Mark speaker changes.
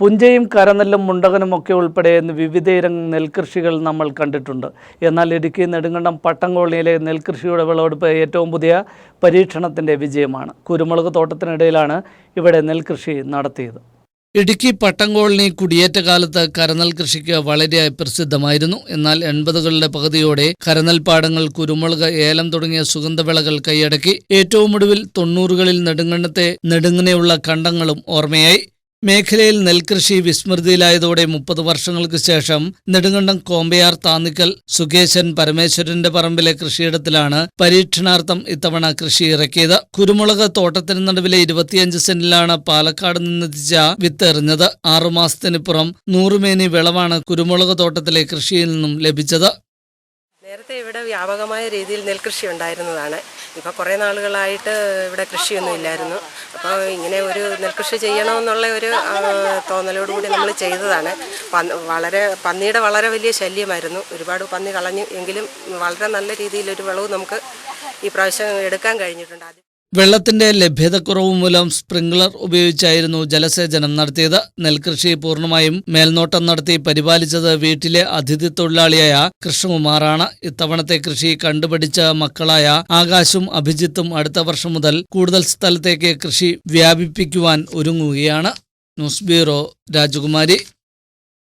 Speaker 1: പുഞ്ചയും കരനെല്ലും മുണ്ടകനും ഒക്കെ ഉൾപ്പെടെ വിവിധയിനം നെൽകൃഷികൾ നമ്മൾ കണ്ടിട്ടുണ്ട്. എന്നാൽ ഇടുക്കി നെടുങ്കണ്ടം പട്ടംകോളിയിലെ നെൽകൃഷിയുടെ വിളവെടുപ്പ് ഏറ്റവും പുതിയ പരീക്ഷണത്തിന്റെ വിജയമാണ്. കുരുമുളക് തോട്ടത്തിനിടയിലാണ് ഇവിടെ നെൽകൃഷി നടത്തിയത്. ഇടുക്കി പട്ടംകോളിനി കുടിയേറ്റ കാലത്ത് കരനെൽ കൃഷിക്ക് വളരെ പ്രസിദ്ധമായിരുന്നു. എന്നാൽ എൺപതുകളുടെ പകുതിയോടെ കരനൽ പാടങ്ങൾ കുരുമുളക് ഏലം തുടങ്ങിയ സുഗന്ധവിളകൾ കൈയടക്കി. ഏറ്റവും ഒടുവിൽ തൊണ്ണൂറുകളിൽ നെടുങ്കണ്ണത്തെ നെടുങ്ങനെയുള്ള കണ്ടങ്ങളും ഓർമ്മയായി. മേഖലയിൽ നെൽകൃഷി വിസ്മൃതിയിലായതോടെ മുപ്പത് വർഷങ്ങൾക്ക് ശേഷം നെടുങ്കണ്ടം കോമ്പയാർ താന്നിക്കൽ സുകേശൻ പരമേശ്വരന്റെ പറമ്പിലെ കൃഷിയിടത്തിലാണ് പരീക്ഷണാർത്ഥം ഇത്തവണ കൃഷി ഇറക്കിയത്. കുരുമുളക് തോട്ടത്തിന് നടുവിലെ ഇരുപത്തിയഞ്ച് സെന്റിലാണ് പാലക്കാട് നിന്നെത്തിച്ച വിത്ത് എറിഞ്ഞത്. ആറുമാസത്തിനിപ്പുറം നൂറുമേനി വിളവാണ് കുരുമുളക് തോട്ടത്തിലെ കൃഷിയിൽ നിന്നും ലഭിച്ചത്.
Speaker 2: ഇവിടെ വ്യാപകമായ രീതിയിൽ നെൽകൃഷി ഉണ്ടായിരുന്നതാണ്. ഇപ്പോൾ കുറേ നാളുകളായിട്ട് ഇവിടെ കൃഷിയൊന്നും ഇല്ലായിരുന്നു. അപ്പോൾ ഇങ്ങനെ ഒരു നെൽകൃഷി ചെയ്യണമെന്നുള്ള ഒരു തോന്നലോടുകൂടി നമ്മൾ ചെയ്തതാണ്. വളരെ പന്നിയുടെ വളരെ വലിയ ശല്യമായിരുന്നു. ഒരുപാട് പന്നി കളഞ്ഞു എങ്കിലും വളരെ നല്ല രീതിയിലൊരു വിളവ് നമുക്ക് ഈ പ്രാവശ്യം എടുക്കാൻ കഴിഞ്ഞിട്ടുണ്ട്.
Speaker 1: വെള്ളത്തിന്റെ ലഭ്യതക്കുറവ് മൂലം സ്പ്രിംഗ്ലർ ഉപയോഗിച്ചായിരുന്നു ജലസേചനം നടത്തിയത്. നെൽകൃഷി പൂർണമായും മേൽനോട്ടം നടത്തി പരിപാലിച്ചത് വീട്ടിലെ അതിഥി തൊഴിലാളിയായ കൃഷ്ണകുമാറാണ്. ഇത്തവണത്തെ കൃഷി കണ്ടുപിടിച്ച മക്കളായ ആകാശും അഭിജിത്തും അടുത്ത വർഷം മുതൽ കൂടുതൽ സ്ഥലത്തേക്ക് കൃഷി വ്യാപിപ്പിക്കുവാൻ ഒരുങ്ങുകയാണ്. ന്യൂസ് ബ്യൂറോ രാജകുമാരി.